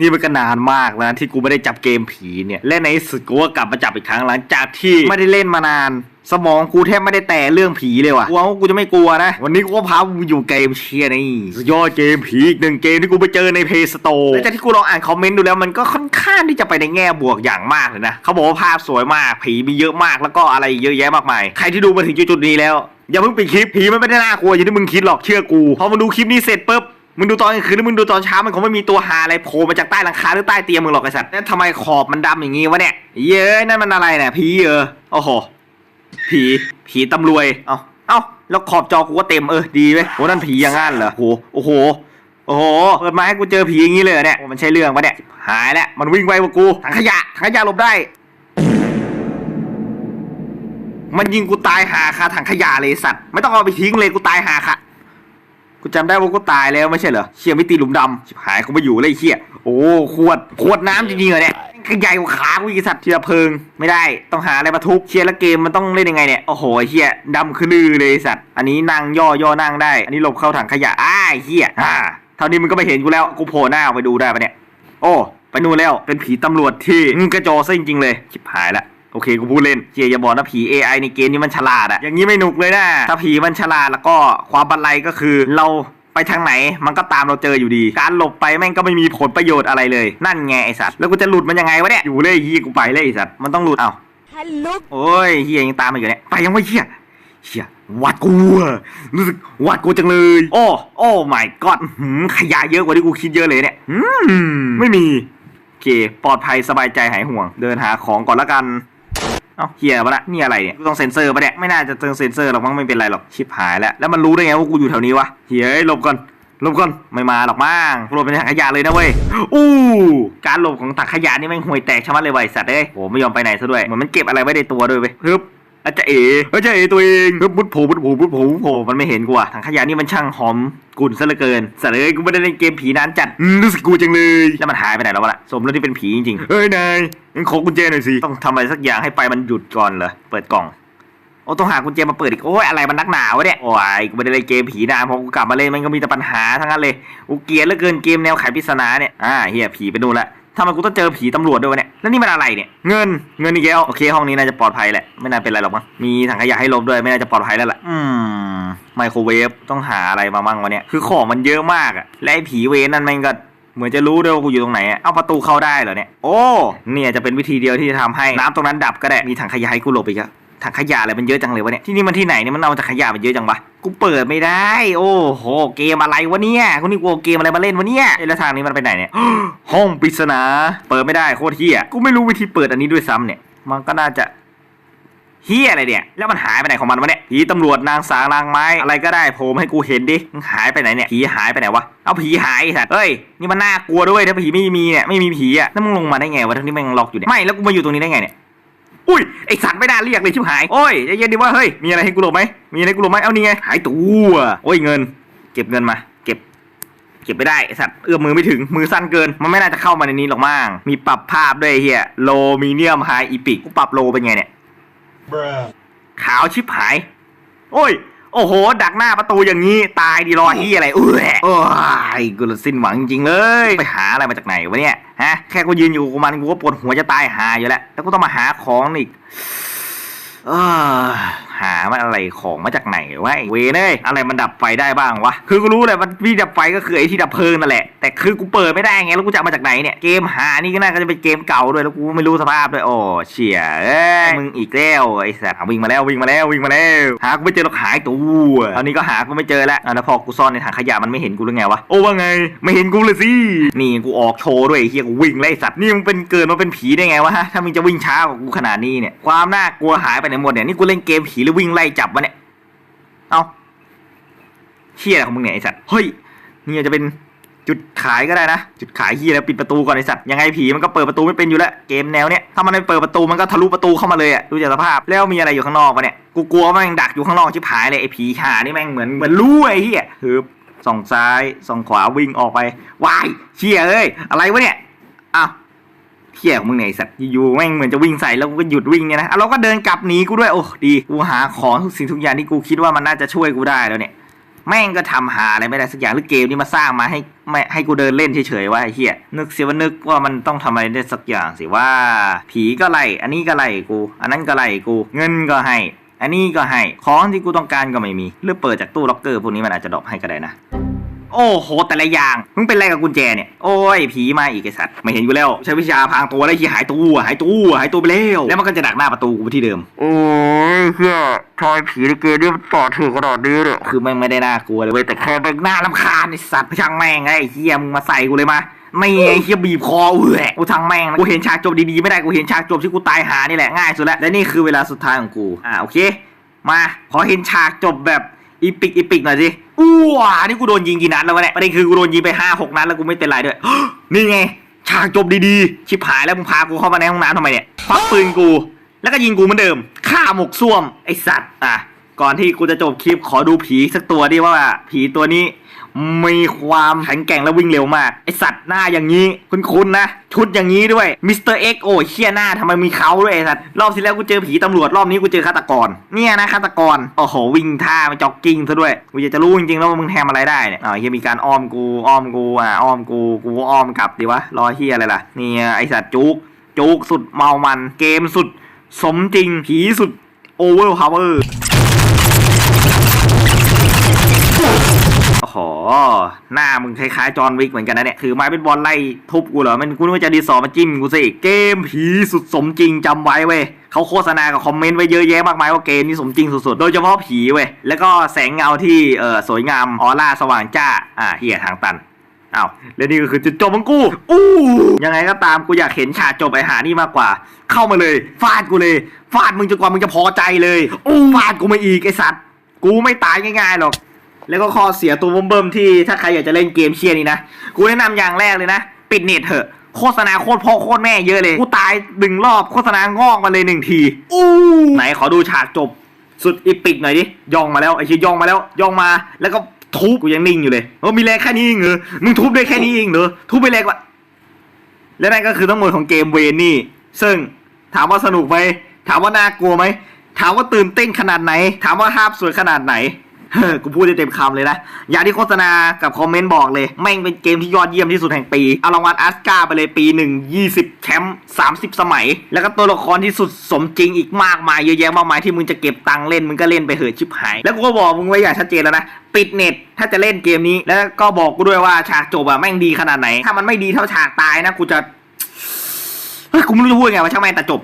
นี่มันก็นานมากแล้วนะที่กูไม่ได้จับเกมผีเนี่ยและในที่สุดกูก็กลับมาจับอีกครั้งหลังจากที่ไม่ได้เล่นมานาน สมองกูแทบไม่ได้แต่เรื่องผีเลยว่ะกูว่ากูจะไม่กลัวนะ วันนี้กูก็พาอยู่เกมเชียร์นี่สุดยอดเกมผีอีกหนึ่งเกมที่กูไปเจอในเพย์สโตร์และจากที่กูลองอ่านคอมเมนต์ดูแล้วมันก็ค่อนข้างที่จะไปในแง่บวกอย่างมากเลยนะเขาบอกว่าภาพสวยมากผีมีเยอะมากแล้วก็อะไรเยอะแยะมากมายใครที่ดูมาถึงจุดๆนี้แล้วอย่าเพิ่งปิดคลิปผีมันไม่ได้น่ากลัวอย่างที่มึงคิดหรอกเชื่อกูพอมึงดูคลิปนี้เสร็จปุ๊บ มึงดูตอนกลางคืนหรือมึงดูตอนเช้ามันคงไม่มีตัวหาอะไรโผล่มาจากใต้หลังคาหรือใต้เตียงมึงหรอกไอ้สัตว์แล้วทำไมขอบมันดำอย่างงี้วะเนี่ยเย้ยนั่นมันอะไรเนี่ยผีเออโอ้โหผีผีตำรวยเอ้าเอ้าแล้วขอบจอกูก็เต็มเออดีไหมโอ้นั่นผีอย่างงั้นเหรอโอ้โหโอ้โหโอ้โหเปิดมาให้กูเจอผีอย่างงี้เลยเนี่ยมันใช่เรื่องปะเนี่ยหายแล้วมันวิ่งไวกว่ากูถังขยะถังขยะหลบได้ มันยิงกูตายหาคาถังขยะเลยสัตว์ไม่ต้องเอาไปทิ้งเลยกูตายหาค่ะ กูจำได้ว่ากูตายแล้วไม่ใช่เหรอเชี่ยไม่ตีหลุมดำชิบหายกูไม่อยู่เลยไอ้เชี่ยโอ้ขวดขวดน้ำจริงๆเหรอเนี่ยขใหญ่กว่าขากูอีกไอ้สัตว์เชียเพลิงไม่ได้ต้องหาอะไรมาทุบเชี่ยแล้วเกมมันต้องเล่นยังไงเนี่ยโอ้โหไอ้เชี่ยดำคือลือเลยไอ้สัตว์อันนี้นั่งย่อย่อนั่งได้ อันนี้หลบเข้าถังขยะอ้ายเฮียอ่าเท่านี้มึงก็ไม่เห็นกูแล้วกูโผล่หน้าออกไปดูได้ปะเนี่ยโอ้ไปนู่นแล้วเป็นผีตำรวจที่กระจอซะจริงๆเลยชิบหายละ โอเคกูพูดเล่นเจียอย่าบอกนะผี AI ในเกมนี้มันฉลาดอะอย่างนี้ไม่หนุกเลยนะถ้าผีมันฉลาดแล้วก็ความบันไลก็คือเราไปทางไหนมันก็ตามเราเจออยู่ดี การหลบไปแม่งก็ไม่มีผลประโยชน์อะไรเลย นั่นไงไอสัตว์แล้วกูจะหลุดมันยังไงวะเนี่ยอยู่เลยเฮียกูไปเลยไอสัตว์มันต้องหลุดเอ้า Hello โอ้ยเฮียยังตามมาอยู่เนี่ยไปยังไม่เฮียเฮียหวัดกูอะรู้สึกหวัดกูจังเลย โอ้โอ้ my god อื้อหือขยะเยอะกว่าที่กูคิดเยอะเลยเนี่ยอืมไม่มีโอเคปลอดภัยสบายใจหายห่วง เดินหาของก่อนละกัน เอ้าเฮียปะละนี่อะไรเนี่ยกูต้องเซ็นเซอร์ปะเนี่ยไม่น่าจะต้องเซ็นเซอร์หรอกมั้งไม่เป็นไรหรอกชิบหายแล้วแล้วมันรู้ได้ไงว่ากูอยู่แถวนี้วะเฮียเอ้ยหลบก่อนหลบก่อนไม่มาหรอกมั้งหลบเป็นถังขยะเลยนะเว้ยอู้การหลบของถังขยะนี่แม่งห่วยแตกชะมัดเลยว่ะไอ้สัตว์เอ้ยโหไม่ยอมไปไหนซะด้วยเหมือนมันเก็บอะไรไว้ในตัวด้วยเว้ยฮึบ อาจจะเอ๋อาจจะเอ๋ตัวเองฮึบมุดโผล่มุดโผล่มุดโผล่มุดโผล่มันไม่เห็นกูอะถังขยะนี่มันช่างหอมกลุ่นซะเหลือเกินสัตว์เอ้ยกูไม่ได้เล่นเกมผีนานจัดอืมรู้สึกกูจังเลยแล้วมันหายไปไหนแล้ววะล่ะสมแล้วที่เป็นผีจริงๆเฮ้ยนายงั้นขอกุญแจหน่อยสิต้องทำอะไรสักอย่างให้ไฟมันหยุดก่อนเหรอเปิดกล่องโอ้ต้องหากุญแจมาเปิดอีกโอ้ยอะไรมันนักหนาวะเนี่ยโอ้ยกูไม่ได้เล่นเกมผีนานพอกูกลับมาเล่นมันก็มีแต่ปัญหาทั้งนั้นเลยกูเกลียดเหลือเกินเกมแนวไขปริศนาเนี่ยอ่าเฮียผีไปดูนละ ทำไมกูต้องเจอผีตำรวจด้วยวะเนี่ย แล้วนี่มันอะไรเนี่ย เงิน เงินอีกแล้วโอเค ห้องนี้น่าจะปลอดภัยแหละ ไม่น่าเป็นไรหรอกมั้ง มีถังขยะให้ลบด้วย ไม่น่าจะปลอดภัยแล้วล่ะ อืม ไมโครเวฟ ต้องหาอะไรมามั่งวะเนี่ย คือของมันเยอะมากอะและไอ้ผีเวรนั่นมันก็เหมือนจะรู้ด้วยว่ากูอยู่ตรงไหนอะเอาประตูเข้าได้เหรอเนี่ย โอ้ เนี่ยจะเป็นวิธีเดียวที่จะทำให้น้ำตรงนั้นดับก็ได้ มีถังขยะให้กูหลบอีกอะ ถังขยะอะไรมันเยอะจังเลยวะเนี่ยที่นี่มันที่ไหนเนี่ยมันเอาจากขยะมันเยอะจังวะกูเปิดไม่ได้ โอ้โหเกมอะไรวะเนี่ยกูนี่กูเอาเกมอะไรมาเล่นวะเนี่ยเอ้แล้วทางนี้มันไปไหนเนี่ยห้องปริศนา เปิดไม่ได้โคตรเฮี้ยกูไม่รู้วิธีเปิดอันนี้ด้วยซ้ำเนี่ย มันก็น่าจะเฮียอะไรเนี่ย แล้วมันหายไปไหนของมันวะเนี่ย ผีตำรวจนางสางนางไม้อะไรก็ได้โผล่มให้กูเห็นดิมันหายไปไหนเนี่ย ผีหายไปไหนวะ เอาผีหายสัตว์เฮ้ย นี่มันน่ากลัวด้วยถ้าผีไม่มีเนี่ย ไม่มีผีอะแล้วมึงลงมาได้ไงวะทั้งที่ม่งล็อกอยู่เนี่ย ไม่ แล้วกูมาอยู่ตรงนี้ได้ไงเนี่ย อุ้ยไอสัตว์ไม่น่าเรียกเลยชิบหายโอ้ยใจเย็นดิว่าเฮ้ยมีอะไรให้กูหลบไหมมีอะไรให้กูหลบไหมเอานี่ไงหายตัวโอ้ยเงิน เก็บเงินมา เก็บ เก็บไม่ได้ไอ้สัตว์เอื้อมมือไม่ถึงมือสั้นเกิน มันไม่น่าจะเข้ามาในนี้หรอกมั้งมีปรับภาพด้วยไอ้เฮียโลมีเนียมไฮอีพิกกูปรับโลเป็นไงเนี่ย Bruh ขาวชิบหาย โอ้ย โอ้โห ดักหน้าประตูอย่างนี้ ตายดีรอเฮียอะไรเอ้ยโอ้ยกูละสิ้นหวังจริงเลย ไปหาอะไรมาจากไหนวะเนี่ยฮะแค่กูยืนอยู่กูมันกูก็ปวดหัวจะตายหาอยู่แล้วแล้วกูต้องมาหาของอีกเออหามันอะไรของมาจากไหนวะไอ้เวเอ้ยอะไรมันดับไฟได้บ้างวะคือกูรู้เลยมันวิธีดับไฟก็คือไอ้ที่ดับเพลิงนั่นแหละแต่คือกูเปิดไม่ได้ไงแล้วกูจะมาจากไหนเนี่ยเกมหานี่ก็น่าจะเป็นเกมเก่าด้วยแล้วกูไม่รู้สภาพด้วยโอ้เชี่ยเอ้ยมึงอีกแล้วไอ้สัตว์วิ่งมาแล้ววิ่งมาแล้ววิ่งมาแล้วหากูไม่เจอหรอกหายตัวตอนนี้ก็หากูไม่เจอแล้วอะแล้วพอกูซ่อนในถังขยะมันไม่เห็นกูหรือไงวะโอ้ว่าไง ไม่เห็นกูเลยสินี่กูออกโชว์ด้วยไอ้เฮียกูวิ่งไล่สัตว์นี่มึงเป็นเกิดมาเป็นผีได้ไงวะถ้ามึงจะวิ่งช้ากว่ากูขนาดนี้เนี่ยความน่ากลัวหายไปไหนหมดเนี่ยนี่กูเล่นเกมผีหรือวิ่งไล่จับวะเนี่ย เอ้าเฮียอะไรของมึงเนี่ยไอสัตว์ เฮ้ย นี่อาจจะเป็นจุดขายก็ได้นะ จุดขายเฮียแล้วปิดประตูก่อนไอสัตว์ ยังไงผีมันก็เปิดประตูไม่เป็นอยู่แล้ว เกมแนวเนี้ย ถ้ามันไม่เปิดประตูมันก็ทะลุประตูเข้ามาเลยอะดูจากสภาพ แล้วมีอะไรอยู่ข้างนอกปะเนี่ย กูกลัวแม่งดักอยู่ข้างนอกชิบหายเลยไอผีห่านี่แม่งเหมือนเหมือนรู้ไอเฮียฮึบส่องซ้ายส่องขวาวิ่งออกไปวายเชี่ยเอ้ย อะไรวะเนี่ยอ้าว เที่ยของมึงไอ้สัตว์อยู่แม่งเหมือนจะวิ่งใส่แล้วกูก็หยุดวิ่งเนี่ยนะอะเราก็เดินกลับหนีกูด้วยโอ้ดีกูหาของทุกสิ่งทุกอย่างที่กูคิดว่ามันน่าจะช่วยกูได้แล้วเนี่ยแม่งก็ทำหาอะไรไม่ได้สักอย่างหรือเกมนี้มาสร้างมาให้ไม่ให้กูเดินเล่นเฉยๆว่าไอ้เหี้ยนึกเสียว่านึกว่ามันต้องทำอะไรได้สักอย่างสิว่า ผีก็ไล่อันนี้ก็ไล่กู อันนั้นก็ไล่กู เงินก็ให้ อันนี้ก็ให้ของที่กูต้องการก็ไม่มีหรือเปิดจากตู้ล็อกเกอร์พวกนี้มันอาจจะดรอปให้ก็ได้นะ โอ้โหแต่ละอย่างมึงเป็นอะไรกับกุญแจเนี่ยโอ้ยผีมาอีกไอสัตว์ไม่เห็นกูแล้ว ใช้วิชาพรางตัวแล้วที่หายตัวหายตัวหายตัวไปแล้วแล้วมันก็จะดักหน้าประตูกูไปที่เดิม โอ้ยเฮียทอยผีในเกมนี่มันต่อถือขนาดนี้เลยคือแม่งไม่ได้น่ากลัวเลยเว้ยแต่แค่เป็นหน้าลำคาญไอสัตว์ช่างแม่งไอ้เฮียมึงมาใส่กูเลยมาไม่ไอ้เฮียบีบคอเอื้อกูทางแม่งนะกูเห็นฉากจบดีๆไม่ได้กูเห็นฉากจบที่กูตายหานี่แหละง่ายสุดแล้วและนี่คือเวลาสุดท้ายของกูอ่าโอเค มาขอเห็นฉากจบแบบ อีปิกอีปิกหน่อยสิอู้วนี่กูโดนยิงกี่นัดแล้ววะเนี่ยประเด็นคือกูโดนยิงไปห้าหกนัดแล้วกูไม่เป็นไรด้วย นี่ไงฉากจบดีๆ ชิบหายแล้วมึงพากูเข้ามาในห้องน้ำทำไมเนี่ยควักปืนกู แล้วก็ยิงกูเหมือนเดิมฆ่าหมกซ่วมไอสัตว์อะก่อนที่กูจะจบคลิปขอดูผีสักตัวดิว่าผีตัวนี้ มีความแข็งแกร่งและวิ่งเร็วมาก ไอสัตว์หน้าอย่างนี้ คุ้นๆนะ ชุดอย่างนี้ด้วยมิสเตอร์เอ็กโอ้เชี่ยหน้าทำไมมีเขาด้วยไอสัตว์รอบที่แล้วกูเจอผีตำรวจรอบนี้กูเจอฆาตกร เนี่ยนะฆาตกร โอ้โห วิ่งท่ามาจ็อกกิ้งซะด้วยกูอยากจะรู้จริงๆแล้วว่ามึงแทำอะไรได้เนี่ยอ่าเฮียมีการอ้อมกูอ้อมกูอ่าอ้อมกูกูอ้อมกลับดีวะรอเฮียอะไรล่ะเนี่ยไอสัตว์จุกจุกสุดเมามันเกมสุด สมจริงผีสุดโอเวอร์พาวเวอร์ หหน้ามึงคล้ายๆจอห์นวิกเหมือนกันนะเนี่ยถือไม้เป็นบอลไล่ทุบกูเหรอ มันกูนึกว่าจะดีสอมาจิ้มกูซะอีกเกมผีสุดสมจริงจำไว้เว้ยเขาโฆษณากับคอมเมนต์ไว้เยอะแยะมากมายว่าเกมนี้สมจริงสุดๆ โดยเฉพาะผีเว้ย แล้วก็แสงเงาที่เออสวยงามออร่าสว่างจ้า อ่าเฮียทางตันอ้าวแล้วนี่ก็คือจุดจบของกู อู้ยังไงก็ตามกูอยากเห็นฉากจบไอหานี่มากกว่า เข้ามาเลย ฟาดกูเลย ฟาดมึงจนกว่ามึงจะพอใจเลยอู้ฟาดกูมาอีกไอสัตว์ กูไม่ตายง่ายๆหรอก แล้วก็ข้อเสียตัวเบิ่มๆที่ถ้าใครอยากจะเล่นเกมเชียร์นี่นะ กูแนะนำอย่างแรกเลยนะ ปิดเน็ตเถอะ โฆษณาโคตรพ่อโคตรแม่เยอะเลย กูตายหนึ่งรอบโฆษณางอกมาเลยหนึ่งที อู้ไหนขอดูฉากจบ สุดอีปิกหน่อยดิ ย่องมาแล้วไอ้เชี่ยย่องมาแล้ว ย่องมา แล้วก็ทุบกูยังนิ่งอยู่เลยเออมีแรงแค่นี้เองเหรอ มึงทุบได้แค่นี้เองเหรอ ทุบไปแรงกว่า และนั่นก็คือทั้งหมดของเกมเวนนี่ ซึ่งถามว่าสนุกไหม ถามว่าน่ากลัวไหม ถามว่าตื่นเต้นขนาดไหน ถามว่าภาพสวยขนาดไหนเฮ้อ กูพูดได้เต็มคำเลยนะ อย่างที่โฆษณากับคอมเมนต์บอกเลย แม่งเป็นเกมที่ยอดเยี่ยมที่สุดแห่งปี เอารางวัลออสการ์ไปเลยปีหนึ่งยี่สิบแชมป์สามสิบสมัย แล้วก็ตัวละครที่สุดสมจริงอีกมากมายเยอะแยะมากมายที่มึงจะเก็บตังค์เล่นมึงก็เล่นไปเหอะชิบหาย แล้วกูก็บอกมึงไว้อย่างชัดเจนแล้วนะปิดเน็ตถ้าจะเล่นเกมนี้ แล้วก็บอกกูด้วยว่าฉากจบอะแม่งดีขนาดไหน ถ้ามันไม่ดีเท่าฉากตายนะกูจะเฮ้ยกูไม่รู้จะพูดไงว่าช่างแม่งแต่จบ